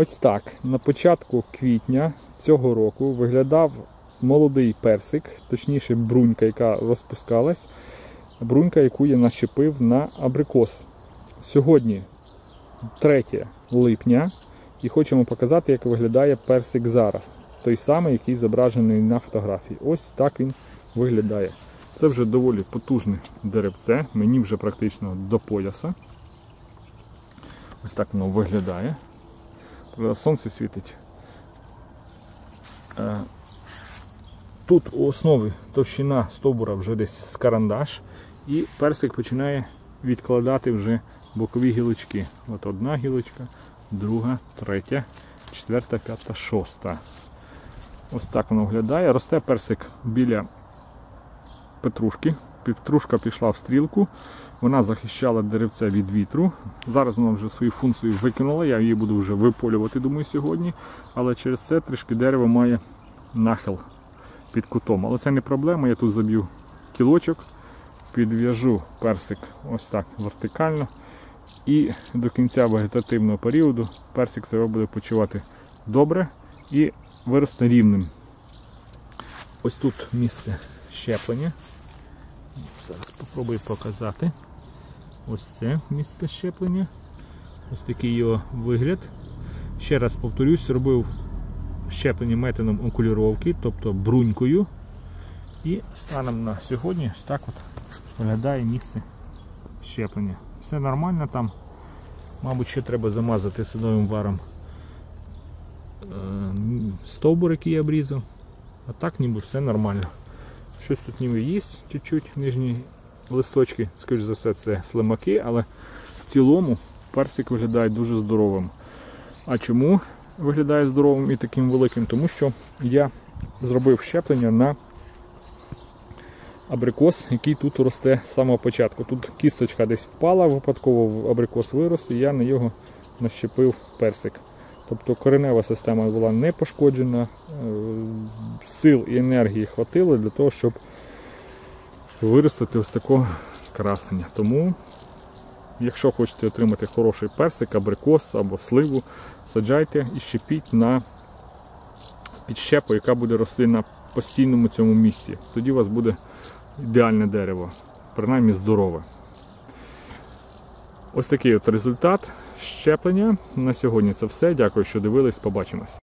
Ось так. На початку квітня цього року виглядав молодий персик, точніше брунька, яка розпускалась. Брунька, яку я нащепив на абрикос. Сьогодні 3 липня і хочемо показати, як виглядає персик зараз. Той самий, який зображений на фотографії. Ось так він виглядає. Це вже доволі потужне деревце, мені вже практично до пояса. Ось так воно виглядає. Сонце світить. Е, Тут у основі товщина стовбура вже десь з карандаш, і персик починає відкладати вже бокові гілочки. От одна гілочка, друга, третя, четверта, п'ята, шоста. Ось так воно виглядає. Росте персик біля петрушки. Петрушка пішла в стрілку, вона захищала деревце від вітру. Зараз вона вже свою функцію викинула, я її буду вже виполювати, думаю, сьогодні. Але через це трішки дерево має нахил під кутом. Але це не проблема, я тут заб'ю кілочок, підв'яжу персик ось так вертикально. І до кінця вегетативного періоду персик себе буде почувати добре і виросте рівним. Ось тут місце щеплення. Зараз спробую показати. Ось це місце щеплення. Ось такий його вигляд. Ще раз повторюсь, робив щеплення методом окуліровки, тобто брунькою. І станом на сьогодні ось так от виглядає місце щеплення. Все нормально там. Мабуть, ще треба замазати садовим варом е, стовбур, який я обрізав. А так ніби все нормально. Щось тут ніби є чуть-чуть нижні листочки, скоріш за все, це слимаки, але в цілому персик виглядає дуже здоровим. А чому виглядає здоровим і таким великим? Тому що я зробив щеплення на абрикос, який тут росте з самого початку. Тут кісточка десь впала, випадково абрикос вирос, і я на його нащепив персик. Тобто коренева система була не пошкоджена, е, сил і енергії хватило для того, щоб виростити ось такого красення. Тому, якщо хочете отримати хороший персик, абрикос або сливу, саджайте і щепіть на підщепу, яка буде рости на постійному цьому місці. Тоді у вас буде ідеальне дерево, принаймні здорове. Ось такий от результат щеплення. На сьогодні це все. Дякую, що дивились. Побачимось.